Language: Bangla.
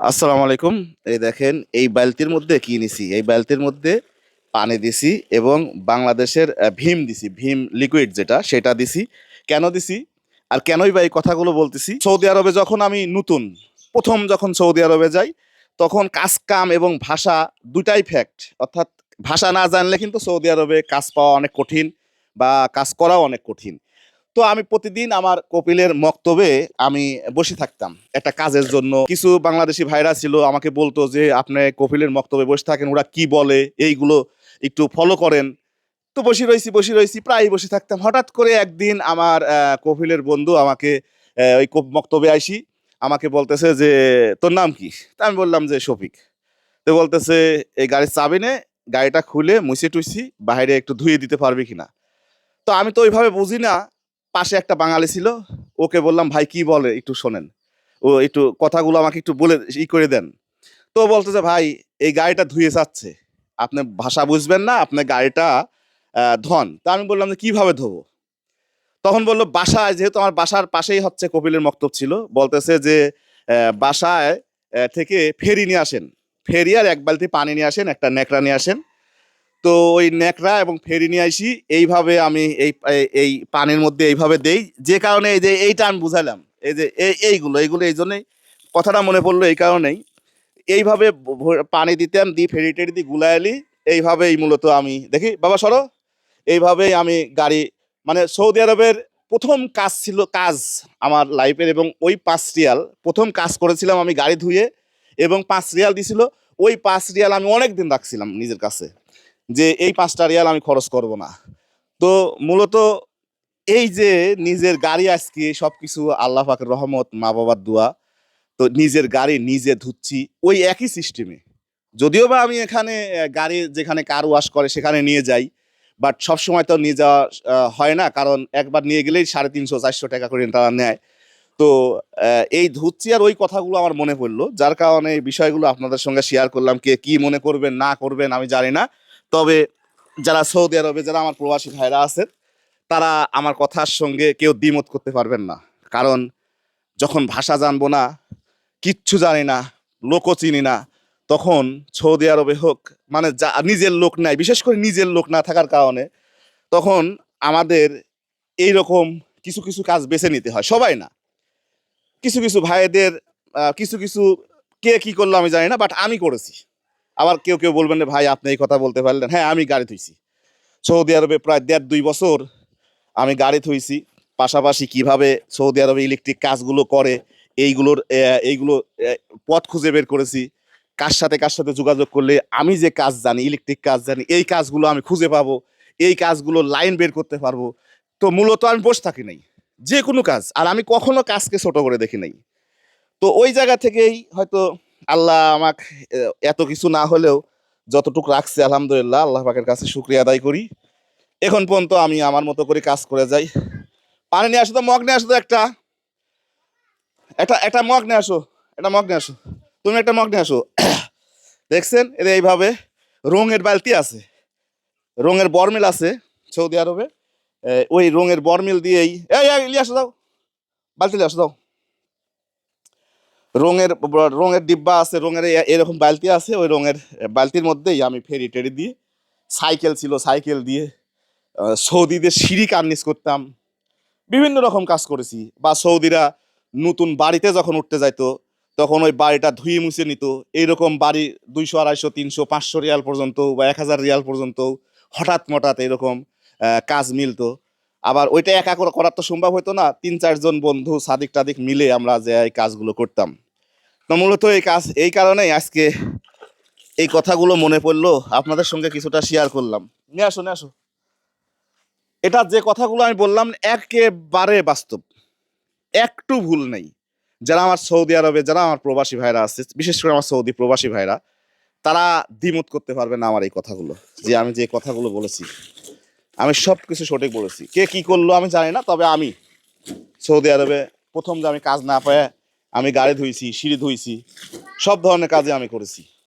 আসসালামু আলাইকুম। এই দেখেন, এই বালতির মধ্যে কি নিছি? এই বালতির মধ্যে পানি দিছি এবং বাংলাদেশের ভীম দিছি, ভীম লিকুইড যেটা, সেটা দিছি। কেন দিছি? আর কেনই বা এই কথাগুলো বলতেছি? সৌদি আরবে যখন আমি নতুন, প্রথম যখন সৌদি আরবে যাই, তখন কাজ, কাম এবং ভাষা দুটাই ফ্যাক্ট অর্থাৎ ভাষা না জানলে কিন্তু সৌদি আরবে কাজ পাওয়া অনেক কঠিন বা কাজ করাও অনেক কঠিন। তো আমি প্রতিদিন আমার কপিলের মক্তবে আমি বসে থাকতাম একটা কাজের জন্য। কিছু বাংলাদেশি ভাইরা ছিল, আমাকে বলতো যে, আপনি কপিলের মক্তবে বসে থাকেন, ওরা কি বলে? এইগুলো একটু ফলো করেন। তো বসে রয়েছি বসে রয়েছি প্রায় বসে থাকতাম। হঠাৎ করে একদিন আমার কপিলের বন্ধু আমাকে ওই মক্তবে আইসি, আমাকে বলতেছে যে, তোর নাম কি? তা আমি বললাম যে, শফিক। তো বলতেছে, এই গাড়ির চাবি নে, গাড়িটা খুলে মুছে টুইছি, বাইরে একটু ধুয়ে দিতে পারবি কিনা? তো আমি তো ওইভাবে বুঝি না পাশে একটা বাঙালি ছিল, ওকে বললাম, ভাই, কি বলে? একটু শোনেন। ও একটু কথাগুলো আমাকে একটু বলে, ই করে দেন। তো ও বলতেছে, ভাই, এই গাড়িটা ধুয়ে যাচ্ছে। আপনি ভাষা বুঝবেন না আপনার গাড়িটা ধন। তা আমি বললাম যে, কীভাবে ধোবো? তখন বলল, বাসায়, যেহেতু আমার বাসার পাশেই হচ্ছে কপিলের মক্তব ছিল, বলতেছে যে বাসায় থেকে ফেরি নিয়ে আসেন। ফেরি আর এক বালতি পানি নিয়ে আসেন, একটা নেকড়া নিয়ে আসেন। তো ওই নেকড়া এবং ফেরি নিয়ে আসি। এইভাবে আমি এই, এই- পানির মধ্যে এইভাবে দেই। যে কারণে এই যে এইটা আমি বুঝালাম, এই যে এই এইগুলো এইগুলো এই জন্যই কথাটা মনে পড়ল এই কারণেই। এইভাবে পানি দিতাম, দি ফেরি টেরি দি গুলাইলি এইভাবেই মূলত আমি দেখি, বাবা সরো। এইভাবেই আমি গাড়ি মানে সৌদি আরবের প্রথম কাজ ছিল কাজ আমার লাইফের এবং ওই পাঁচ রিয়াল, প্রথম কাজ করেছিলাম আমি গাড়ি ধুয়ে এবং পাঁচ রিয়াল দিছিল। ওই পাঁচ রিয়াল আমি অনেক দিন রাখছিলাম নিজের কাছে। যে এই পাঁচটা রিয়াল আমি খরচ করব না। তো মূলত এই যে নিজের গাড়ি আজকে সব কিছু আল্লাহ রহমত, মা বাবার দোয়া, তো নিজের গাড়ি নিজে ধুচ্ছি ওই একই সিস্টেমে যদিও বা আমি এখানে গাড়ি যেখানে কার ওয়াশ করে সেখানে নিয়ে যাই বাট সবসময় তো নিয়ে যাওয়া হয় না, কারণ একবার নিয়ে গেলেই সাড়ে তিনশো, চারশো টাকা করে তারা নেয়। তো এই ধুচ্ছি আর ওই কথাগুলো আমার মনে পড়ল, যার কারণে এই বিষয়গুলো আপনাদের সঙ্গে শেয়ার করলাম, কে কি মনে করবেন, না করবেন আমি জানি না। তবে যারা সৌদি আরবে, যারা আমার প্রবাসী ভাইরা আছেন, তারা আমার কথার সঙ্গে কেউ দ্বিমত করতে পারবেন না। কারণ যখন ভাষা জানব না, কিচ্ছু জানি না, লোকও চিনি না, তখন সৌদি আরবে হোক মানে যা নিজের লোক নাই, বিশেষ করে নিজের লোক না থাকার কারণে, তখন আমাদের এই রকম কিছু কিছু কাজ বেছে নিতে হয়, সবাই না। কিছু কিছু ভাইদের কিছু কিছু কে কি করল আমি জানি না বাট আমি করেছি। আবার কেউ কেউ বলবেন ভাই, আপনি এই কথা বলতে পারলেন। হ্যাঁ আমি গাড়ি ধুইছি সৌদি আরবে প্রায় দেড় দুই বছর আমি গাড়ি ধুইছি পাশাপাশি কীভাবে সৌদি আরবে ইলেকট্রিক কাজগুলো করে, এইগুলোর এইগুলো পথ খুঁজে বের করেছি। কার সাথে কার সাথে যোগাযোগ করলে আমি যে কাজ জানি ইলেকট্রিক কাজ জানি, এই কাজগুলো আমি খুঁজে পাবো, এই কাজগুলো লাইন বের করতে পারব। তো মূলত আমি বসে থাকি নাই। যে কোনো কাজ। আর আমি কখনো কাজকে ছোট করে দেখি নাই। তো ওই জায়গা থেকেই হয়তো আল্লাহ আমাকে এত কিছু না হলেও যতটুকু রাখছে, আলহামদুলিল্লাহ, আল্লাহ পাকের কাছে শুক্রিয়া আদায় করি। এখন পর্যন্ত আমি আমার মতো করে কাজ করে যাই। পানি নিয়ে আসো তো, মগ নিয়ে আসো তো একটা। একটা একটা মগ নিয়ে আসো, একটা মগ নিয়ে আসো। তুমি একটা মগ নিয়ে আসো। দেখছেন, এদের এইভাবে রঙের বালতি আছে। রঙের বরমিল আছে সৌদি আরবে। ওই রঙের বরমিল দিয়েই এই আসো দাও। বালতি নিয়ে আসো, দাও। রঙের রঙের ডিব্বা আছে, রঙের এরকম বালতি আছে, ওই রঙের বালতির মধ্যেই আমি ফেরি টেরি দিয়ে সাইকেল ছিল, সাইকেল দিয়ে সৌদিদের সিঁড়ি কার্নিস করতাম। বিভিন্ন রকম কাজ করেছি। বা সৌদিরা নতুন বাড়িতে যখন উঠতে যাইতো, তখন ওই বাড়িটা ধুয়ে মুছে নিত। এইরকম বাড়ি দুইশো, আড়াইশো, তিনশো, পাঁচশো রিয়াল পর্যন্ত বা এক হাজার রিয়াল পর্যন্ত হঠাৎ মঠাৎ এরকম কাজ মিলতো। আবার ওইটা একা করে করার তো সম্ভব হতো না। তিন চারজন বন্ধু সাদিক টাদিক মিলে আমরা যে এই কাজগুলো করতাম। তো মূলত এই কাজ, এই কারণেই আজকে এই কথাগুলো মনে পড়ল। আপনাদের সঙ্গে কিছুটা শেয়ার করলাম। নিয়ে আসো নিয়ে আসো। এটা যে কথাগুলো আমি বললাম একেবারে বাস্তব। একটু ভুল নেই। যারা আমার সৌদি আরবে, যারা আমার প্রবাসী ভাইরা আছে, বিশেষ করে আমার সৌদি প্রবাসী ভাইরা, তারা দ্বিমত করতে পারবে না আমার এই কথাগুলো। যে আমি যে কথাগুলো বলেছি। আমি সব কিছু সঠিক বলেছি। কে কি করল আমি জানি না, তবে আমি সৌদি আরবে প্রথম যে আমি কাজ না পায় আমি গাড়ি ধুইছি, সিঁড়ি ধুইছি, সব ধরনের কাজে আমি করেছি।